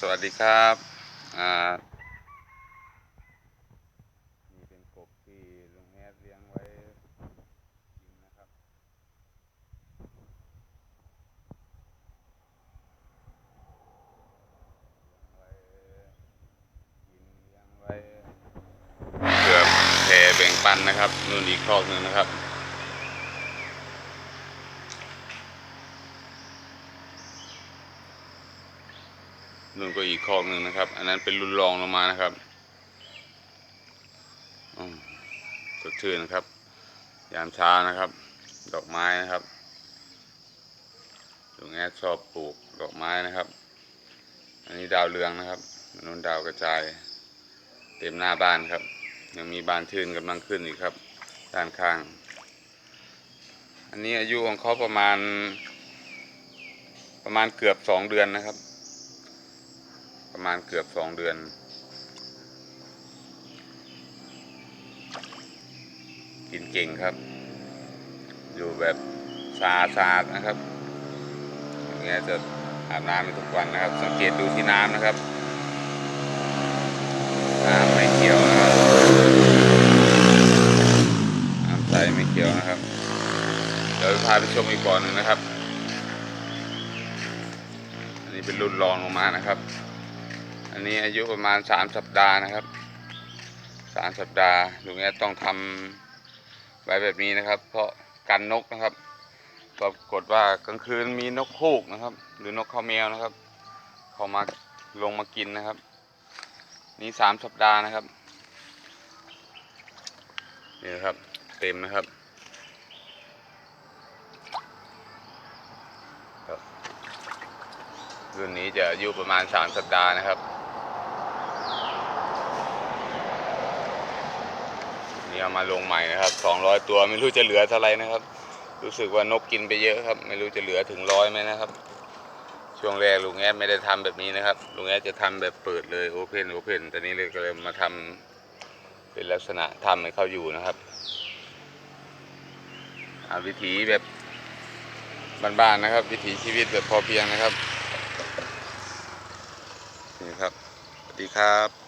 สวัสดีครับอ่านี่เป็นกบที่ลุงแฮดเลี้ยงไว้กินนะครับ เลี้ยงไว้กินเลี้ยงไว้เพื่อแผ่แบ่งปันนะครับนู่นอีกครอกหนึ่งนะครับ นู่นก็อีกคอกหนึ่งนะครับ อันนั้นเป็นรุ่นรองลงมานะครับสดชื่นนะครับ ยามเช้านะครับ ดอกไม้นะครับลุงแอดชอบปลูกดอกไม้นะครับ อันนี้ดาวเรืองนะครับนนู้นดาวกระจาย เต็มหน้าบ้านครับ ยังมีบานชื่นกำลังขึ้นอีกครับ ด้านข้าง อันนี้อายุของเขาประมาณ ประมาณเกือบสองเดือนนะครับ ประมาณเกือบสองเดือน กินเก่งครับ อยู่แบบสะอาดสะอาดนะครับอย่างเงี้ยจะอาบน้ำทุกวันนะครับ สังเกตดูที่น้ำนะครับน้ำไม่เขียวนะครับน้ำใสไม่เขียวนะครับ เดี๋ยวพาไปชมอีกบ่อหนึ่งนะครับ อันนี้เป็นรุ่นรองลงมานะครับ อันนี้อายุประมาณสามสัปดาห์นะครับสามสัปดาห์ลุงแอดต้องทำไว้แบบนี้นะครับ เพราะกันนกนะครับ ปรากฏว่ากลางคืนมีนกฮูกนะครับ หรือนกข้าวแมวนะครับ เขามาลงมากินนะครับ นี่สามสัปดาห์นะครับนี่นะครับเต็มนะครับครับรุ่นนี้จะอายุประมาณสามสัปดาห์นะครับ นี่เอามาลงใหม่นะครับสองร้อยตัวไม่รู้จะเหลือเท่าไรนะครับ รู้สึกว่านกกินไปเยอะครับ ไม่รู้จะเหลือถึงร้อยไหมนะครับ ช่วงแรกลุงแอดไม่ได้ทำแบบนี้นะครับลุงแอดจะทำแบบเปิดเลยโอเพนโอเพนแต่นี้เลยก็เลยมาทำเป็นลักษณะทำให้เขาอยู่นะครับอาวิถีแบบบ้านๆนะครับ วิถีชีวิตแบบพอเพียงนะครับนี่ครับสวัสดีครับ